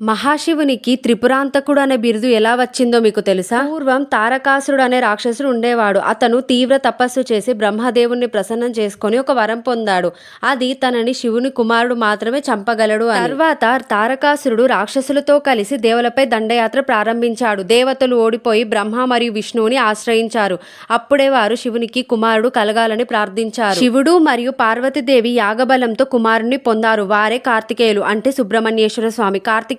మహాశివునికి త్రిపురాంతకుడు అనే బిరుదు ఎలా వచ్చిందో మీకు తెలుసా? పూర్వం తారకాసురుడు అనే రాక్షసుడు ఉండేవాడు. అతను తీవ్ర తపస్సు చేసి బ్రహ్మదేవుణ్ణి ప్రసన్నం చేసుకొని ఒక వరం పొందాడు. అది తనని శివుని కుమారుడు మాత్రమే చంపగలడు తర్వాత తారకాసురుడు రాక్షసులతో కలిసి దేవులపై దండయాత్ర ప్రారంభించాడు. దేవతలు ఓడిపోయి బ్రహ్మ మరియు విష్ణువుని ఆశ్రయించారు. అప్పుడే వారు శివునికి కుమారుడు కలగాలని ప్రార్థించారు. శివుడు మరియు పార్వతీదేవి యాగబలంతో కుమారుణ్ణి పొందారు. వారే కార్తికేయులు అంటే సుబ్రహ్మణ్యేశ్వర స్వామి.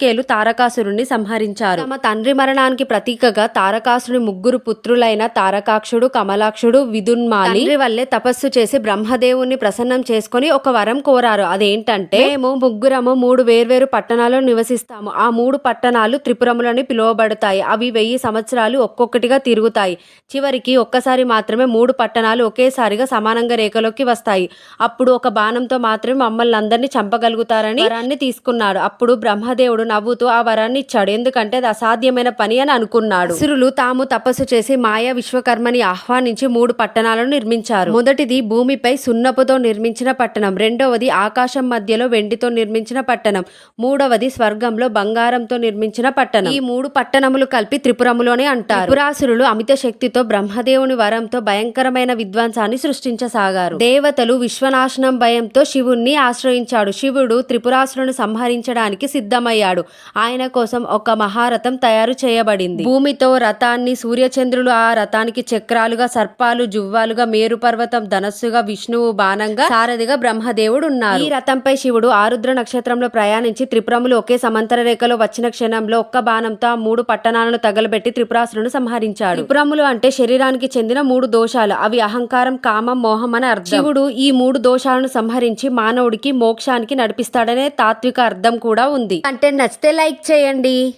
కార్తికేయులు తారకాసురుణ్ణి సంహరించారు. తమ తండ్రి మరణానికి ప్రతీకగా తారకాసురుని ముగ్గురు పుత్రులైన తారకాక్షుడు కమలాక్షుడు విదున్మాలి వల్లే తపస్సు చేసి బ్రహ్మదేవుణ్ణి ప్రసన్నం చేసుకొని ఒక వరం కోరారు. అదేంటంటే మేము ముగ్గురము మూడు వేర్వేరు పట్టణాల్లో నివసిస్తాము. ఆ మూడు పట్టణాలు త్రిపురములని పిలువబడతాయి. అవి వెయ్యి సంవత్సరాలు ఒక్కొక్కటిగా తిరుగుతాయి. చివరికి ఒక్కసారి మాత్రమే మూడు పట్టణాలు ఒకేసారిగా సమానంగా రేఖలోకి వస్తాయి. అప్పుడు ఒక బాణంతో మాత్రమే మమ్మల్ని అందరినీ చంపగలుగుతారని వరాన్ని తీసుకున్నాడు. అప్పుడు బ్రహ్మదేవుడు నవ్వుతూ ఆ వరాన్ని ఇచ్చాడు. ఎందుకంటే అది అసాధ్యమైన పని అని అనుకున్నాడు. అసురులు తాము తపస్సు చేసి మాయా విశ్వకర్మని ఆహ్వానించి మూడు పట్టణాలను నిర్మించారు. మొదటిది భూమిపై సున్నపుతో నిర్మించిన పట్టణం. రెండవది ఆకాశం మధ్యలో వెండితో నిర్మించిన పట్టణం. మూడవది స్వర్గంలో బంగారంతో నిర్మించిన పట్టణం. ఈ మూడు పట్టణములు కలిపి త్రిపురములోనే అంటారు. త్రిపురాసురులు అమిత శక్తితో బ్రహ్మదేవుని వరంతో భయంకరమైన విధ్వంసాన్ని సృష్టించసాగారు. దేవతలు విశ్వనాశనం భయంతో శివుణ్ణి ఆశ్రయించాడు. శివుడు త్రిపురాసులను సంహరించడానికి సిద్ధమయ్యాడు. ఆయన కోసం ఒక మహారథం తయారు చేయబడింది. భూమితో రథాన్ని సూర్యచంద్రులు ఆ రథానికి చక్రాలుగా సర్పాలు జువ్వాలుగా మేరు పర్వతం ధనస్సుగా విష్ణువు బాణంగా సారథిగా బ్రహ్మదేవుడు ఉన్నారు. ఈ రథంపై శివుడు ఆరుద్ర నక్షత్రంలో ప్రయాణించి త్రిపురములు ఒకే సమంతర రేఖలో వచ్చిన క్షణంలో ఒక్క బాణంతో ఆ మూడు పట్టణాలను తగలబెట్టి త్రిపురాసులను సంహరించాడు. త్రిపురములు అంటే శరీరానికి చెందిన మూడు దోషాలు. అవి అహంకారం కామం మోహం అని అర్థం. శివుడు ఈ మూడు దోషాలను సంహరించి మానవుడికి మోక్షానికి నడిపిస్తాడనే తాత్విక అర్థం కూడా ఉంది. కంటెంట్ నచ్చితే లైక్ చేయండి.